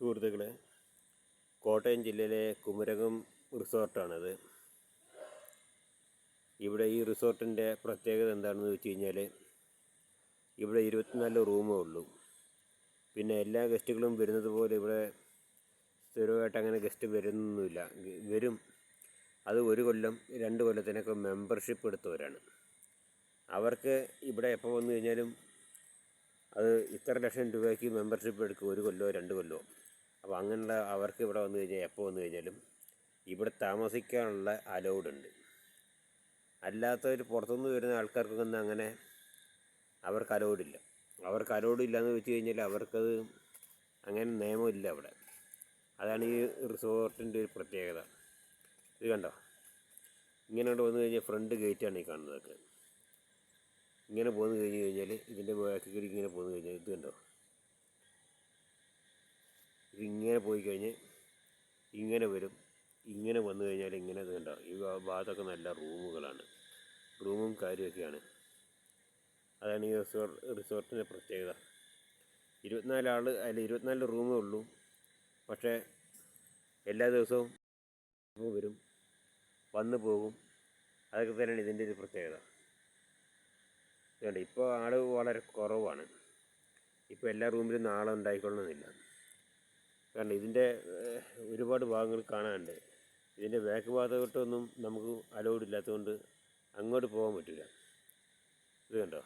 സുഹൃത്തുക്കളെ കോട്ടയം ജില്ലയിലെ കുമരകം റിസോർട്ടാണിത്. ഇവിടെ ഈ റിസോർട്ടിന്റെ പ്രത്യേകത എന്താണെന്ന് വെച്ച് കഴിഞ്ഞാൽ ഇവിടെ ഇരുപത്തിനാല് റൂമേ ഉള്ളൂ. പിന്നെ എല്ലാ ഗസ്റ്റുകളും വരുന്നത് പോലെ ഇവിടെ സ്ഥിരമായിട്ട് അങ്ങനെ ഗസ്റ്റ് വരുന്നൊന്നുമില്ല. വരും. അത് ഒരു കൊല്ലം രണ്ട് കൊല്ലത്തിനൊക്കെ മെമ്പർഷിപ്പ് എടുത്തവരാണ്. അവർക്ക് ഇവിടെ എപ്പോൾ വന്നു കഴിഞ്ഞാലും അത് ഇത്ര ലക്ഷം രൂപയ്ക്ക് മെമ്പർഷിപ്പ് എടുക്കും ഒരു കൊല്ലമോ രണ്ട് കൊല്ലമോ അപ്പോൾ അങ്ങനെയുള്ള അവർക്ക് ഇവിടെ വന്നു കഴിഞ്ഞാൽ എപ്പോൾ വന്നു കഴിഞ്ഞാലും ഇവിടെ താമസിക്കാനുള്ള അലൗഡ് ഉണ്ട്. അല്ലാത്തവർ പുറത്തുനിന്ന് വരുന്ന ആൾക്കാർക്കൊന്നും അങ്ങനെ അവർക്ക് അലൗഡ് ഇല്ല. അവർക്ക് അലൗഡ് ഇല്ലയെന്ന് വെച്ച് കഴിഞ്ഞാൽ അവർക്കത് അങ്ങനെ നിയമമില്ല അവിടെ. അതാണ് ഈ റിസോർട്ടിന്റെ ഒരു പ്രത്യേകത. ഇത് കണ്ടോ? ഇങ്ങനെ കൊണ്ട് വന്നു കഴിഞ്ഞാൽ ഫ്രണ്ട് ഗേറ്റാണ് ഈ കാണുന്നതൊക്കെ ഇങ്ങനെ പോന്നു കഴിഞ്ഞ് കഴിഞ്ഞാൽ ഇതിന്റെ ബാക്കിൽ കൂടി ഇങ്ങനെ പോന്നു കഴിഞ്ഞാൽ ഇത് കണ്ടോ? ഇങ്ങനെ പോയി കഴിഞ്ഞ് ഇങ്ങനെ വരും ഇങ്ങനെ വന്നു കഴിഞ്ഞാൽ ഇങ്ങനെ കണ്ടോ. ഈ ഭാഗത്തൊക്കെ നല്ല റൂമുകളാണ്. റൂമും കാര്യമൊക്കെയാണ്. അതാണ് ഈ റിസോർട്ട് റിസോർട്ടിന്റെ പ്രത്യേകത. ഇരുപത്തിനാല് ആൾ അതിൽ ഇരുപത്തിനാല് റൂമേ ഉള്ളൂ. പക്ഷേ എല്ലാ ദിവസവും വരും വന്നു പോകും. അതൊക്കെ തന്നെയാണ് ഇതിന്റെ ഒരു പ്രത്യേകത. ഇതുകൊണ്ട് ഇപ്പോൾ ആൾ വളരെ കുറവാണ്. ഇപ്പോൾ എല്ലാ റൂമിലും നാളെ ഉണ്ടായിക്കൊള്ളണമെന്നില്ല കാരണം ഇതിന്റെ ഒരുപാട് ഭാഗങ്ങൾ കാണാനുണ്ട്. ഇതിന്റെ ബാക്ക് ഭാഗത്തോട്ടൊന്നും നമുക്ക് അലോഡ് ഇല്ലാത്തതുകൊണ്ട് അങ്ങോട്ട് പോകാൻ പറ്റില്ല ഇത് കണ്ടോ?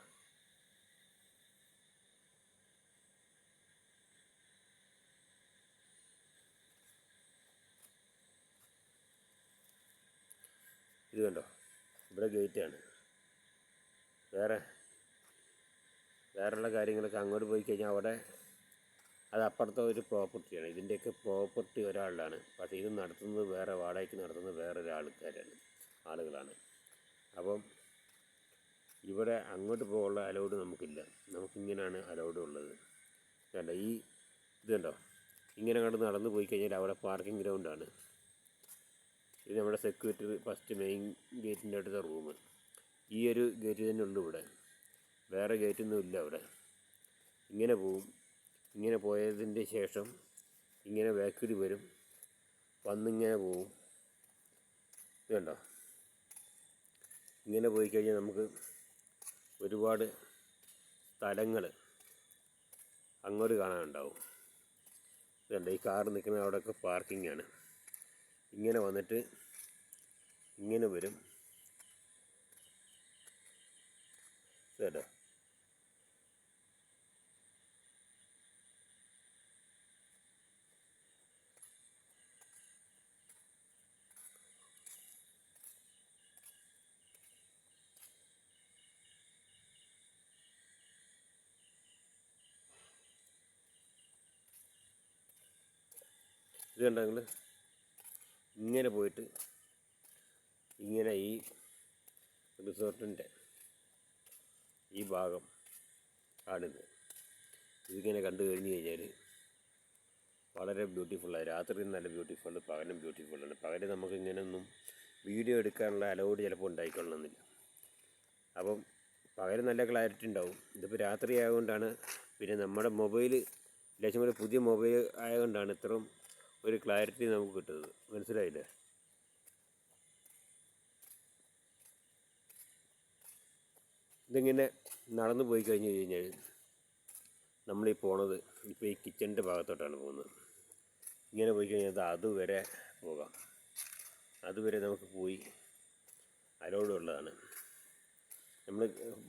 ഇത് കണ്ടോ? ഇവിടെ ഗേറ്റാണ് വേറെ വേറെയുള്ള കാര്യങ്ങളൊക്കെ അങ്ങോട്ട് പോയി കഴിഞ്ഞാൽ അവിടെ അത് അപ്പുറത്തെ ഒരു പ്രോപ്പർട്ടിയാണ്. ഇതിന്റെയൊക്കെ പ്രോപ്പർട്ടി ഒരാളുടെ പക്ഷേ ഇത് നടത്തുന്നത് വേറെ വാടകയ്ക്ക് നടത്തുന്നത് വേറൊരു ആൾക്കാരാണ് ആളുകളാണ്. അപ്പം ഇവിടെ അങ്ങോട്ട് പോകാനുള്ള അലൗഡ് നമുക്കില്ല. നമുക്കിങ്ങനെയാണ് അലൗഡ് ഉള്ളത്. കണ്ടോ? ഈ ഇതുണ്ടോ ഇങ്ങനെ അങ്ങോട്ട് നടന്നു പോയി കഴിഞ്ഞാൽ അവിടെ പാർക്കിംഗ് ഗ്രൗണ്ടാണ്. ഇത് നമ്മുടെ സെക്യൂരിറ്റി ഫസ്റ്റ് മെയിൻ ഗേറ്റിന്റെ അടുത്ത റൂം. ഈ ഒരു ഗേറ്റ് തന്നെ ഉള്ളൂ ഇവിടെ. വേറെ ഗേറ്റൊന്നും ഇല്ല അവിടെ. ഇങ്ങനെ പോവും. പോയതിന്റെ ശേഷം ഇങ്ങനെ വേക്കിടി വരും. വന്നിങ്ങനെ പോവും. ഇത് കണ്ടോ? ഇങ്ങനെ പോയി കഴിഞ്ഞാൽ നമുക്ക് ഒരുപാട് സ്ഥലങ്ങൾ അങ്ങോട്ട് കാണാനുണ്ടാവും. ഇതുണ്ട് ഈ കാർ നിൽക്കുന്ന അവിടെയൊക്കെ പാർക്കിംഗ് ആണ് ഇങ്ങനെ വന്നിട്ട് ഇങ്ങനെ വരും. ഇത് ഇത് കണ്ടോ നിങ്ങൾ ഇങ്ങനെ പോയിട്ട് ഇങ്ങനെ ഈ റിസോർട്ടിന്റെ ഈ ഭാഗം ആണിത് ഇതിങ്ങനെ കണ്ടു കഴിഞ്ഞ് കഴിഞ്ഞാൽ വളരെ ബ്യൂട്ടിഫുള്ളാണ് രാത്രി നല്ല ബ്യൂട്ടിഫുൾ പകലും ബ്യൂട്ടിഫുള്ളാണ് പകലും നമുക്ക് ഇങ്ങനെയൊന്നും വീഡിയോ എടുക്കാനുള്ള അലൗഡ് ചിലപ്പോൾ ഉണ്ടായിക്കൊള്ളണമെന്നില്ല. അപ്പം പകൽ നല്ല ക്ലാരിറ്റി ഉണ്ടാവും. ഇതിപ്പോൾ രാത്രി ആയതുകൊണ്ടാണ് പിന്നെ നമ്മുടെ മൊബൈൽ ലക്ഷ്യം ഒരു പുതിയ മൊബൈൽ ആയതുകൊണ്ടാണ് ഇത്രയും ഒരു ക്ലാരിറ്റി നമുക്ക് കിട്ടുന്നത്. മനസ്സിലായില്ലേ? ഇതിങ്ങനെ നടന്നു പോയി കഴിഞ്ഞ് കഴിഞ്ഞാൽ നമ്മളീ പോണത് ഇപ്പോൾ ഈ കിച്ചണിന്റെ ഭാഗത്തോട്ടാണ് പോകുന്നത്. ഇങ്ങനെ പോയി കഴിഞ്ഞാൽ അത് അതുവരെ പോകാം. അതുവരെ നമുക്ക് പോയി അലോഡുള്ളതാണ് നമ്മൾ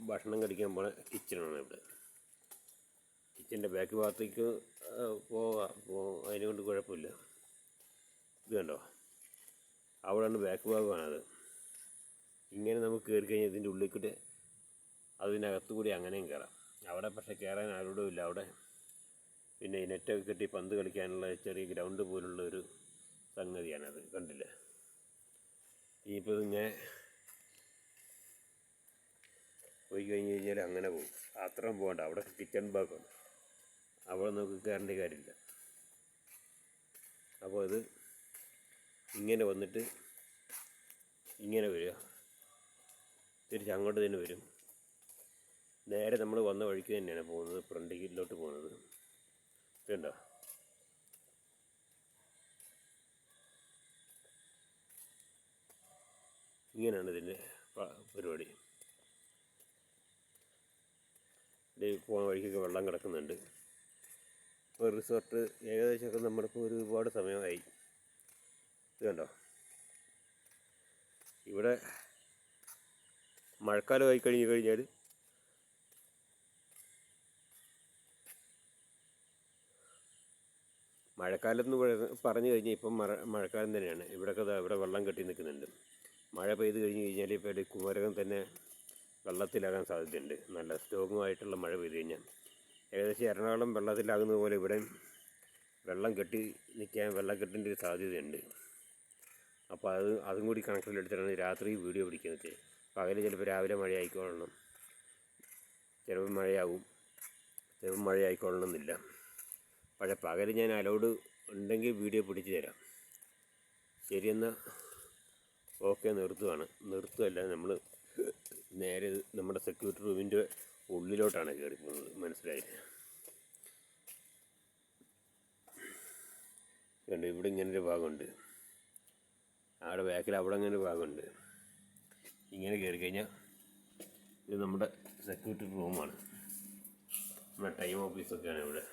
ഭക്ഷണം കടിക്കാൻ പോണ കിച്ചണാണ് ഇവിടെ. കിച്ചന്റെ ബാക്ക് ഭാഗത്തേക്ക് പോകാം പോ അതിനെ കൊണ്ട് കുഴപ്പമില്ല. ഇത് കണ്ടോ? അവിടെയാണ് ബാക്ക് ഭാഗമാണത്. ഇങ്ങനെ നമുക്ക് കയറി കഴിഞ്ഞാൽ ഇതിന്റെ ഉള്ളിൽ കൂടെ അതിനകത്ത് കൂടി അങ്ങനെയും കയറാം അവിടെ പക്ഷേ കയറാൻ ആരോടും ഇല്ല. അവിടെ പിന്നെ ഈ നെറ്റൊക്കെ കെട്ടി പന്ത് കളിക്കാനുള്ള ചെറിയ ഗ്രൗണ്ട് പോലുള്ള ഒരു സംഗതിയാണത്. കണ്ടില്ല? ഇനിയിപ്പോൾ ഇങ്ങനെ പോയി കഴിഞ്ഞ് കഴിഞ്ഞാൽ അങ്ങനെ പോകും. അത്രയും പോകണ്ട. അവിടെ കിച്ചൺ ഭാഗമാണ് അവിടെ നമുക്ക് കയറേണ്ട കാര്യമില്ല. അപ്പോൾ അത് ഇങ്ങനെ വന്നിട്ട് ഇങ്ങനെ വരിക. തിരിച്ച് അങ്ങോട്ട് തന്നെ വരും. നേരെ നമ്മൾ വന്ന വഴിക്ക് തന്നെയാണ് പോകുന്നത് ഫ്രണ്ട് ഗീറ്റിലോട്ട് പോകുന്നത്. ഇതുണ്ടോ ഇങ്ങനെയാണ് ഇതിന്റെ പരിപാടി. പോകുന്ന വഴിക്കൊക്കെ വെള്ളം കിടക്കുന്നുണ്ട്. ഇപ്പോൾ റിസോർട്ട് ഏകദേശമൊക്കെ നമ്മളിപ്പോൾ ഒരുപാട് സമയമായി. ഇത് കണ്ടോ? ഇവിടെ മഴക്കാലമായി കഴിഞ്ഞ് കഴിഞ്ഞാൽ മഴക്കാലം എന്ന് പറ- പറഞ്ഞു കഴിഞ്ഞാൽ ഇപ്പം മഴ മഴക്കാലം തന്നെയാണ്. ഇവിടെയൊക്കെ ഇവിടെ വെള്ളം കെട്ടി നിൽക്കുന്നുണ്ട്. മഴ പെയ്ത് കഴിഞ്ഞ് കഴിഞ്ഞാൽ ഇപ്പോൾ കുമരകം തന്നെ വെള്ളത്തിലാകാൻ സാധ്യതയുണ്ട്. നല്ല സ്ട്രോങ്ങുമായിട്ടുള്ള മഴ പെയ്ത് കഴിഞ്ഞാൽ. ഏകദേശം എറണാകുളം വെള്ളത്തിലാകുന്നത് പോലെ ഇവിടെ വെള്ളം കെട്ടി നിൽക്കാൻ വെള്ളക്കെട്ടിന്റെ ഒരു സാധ്യതയുണ്ട്. അപ്പോൾ അത് അതും കൂടി കണക്കിലെടുത്തിട്ടാണ് രാത്രി വീഡിയോ പിടിക്കുന്നത്. പകൽ ചിലപ്പോൾ രാവിലെ മഴ ആയിക്കോളണം ചിലപ്പോൾ മഴയാകും ചിലപ്പോൾ മഴ ആയിക്കൊള്ളണമെന്നില്ല പക്ഷേ പകൽ ഞാൻ അലൗഡ് ഉണ്ടെങ്കിൽ വീഡിയോ പിടിച്ചു തരാം. ശരിയെന്നാൽ ഓക്കെ നിർത്തുകയാണ് നിർത്തുകയല്ല നമ്മൾ നേരെ നമ്മുടെ സെക്യൂരിറ്റി റൂമിന്റെ ഉള്ളിലോട്ടാണ് കയറി പോകുന്നത്. മനസ്സിലായി കണ്ട് ഇവിടെ ഇങ്ങനൊരു ഭാഗമുണ്ട്. അവിടെ ബാക്കിൽ അവിടെ അങ്ങനെ ഒരു ഭാഗമുണ്ട്. ഇങ്ങനെ കയറി കഴിഞ്ഞാൽ ഇത് നമ്മുടെ സെക്യൂരിറ്റി റൂമാണ് നമ്മുടെ ടൈം ഓഫീസൊക്കെയാണ് ഇവിടെ.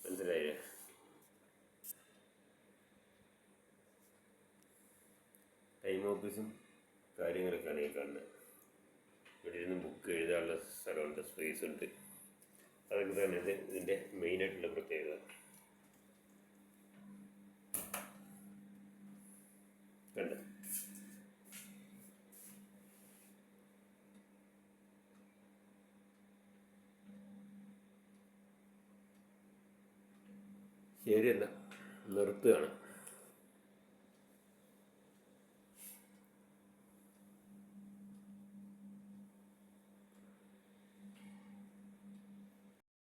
മനസ്സിലായില്ലേ? ടൈം ഓഫീസും കാര്യങ്ങളൊക്കെയാണ് ഈ കാണുന്നത്. ഇവിടെ ഇരുന്ന് ബുക്ക് എഴുതാനുള്ള സ്ഥലമുണ്ട് സ്പേസ് ഉണ്ട്. അതൊക്കെ തന്നെ ഇത് ഇതിന്റെ മെയിനായിട്ടുള്ള പ്രത്യേകത. കണ്ട്? ശരി എന്നാ നിർത്തുകയാണ്.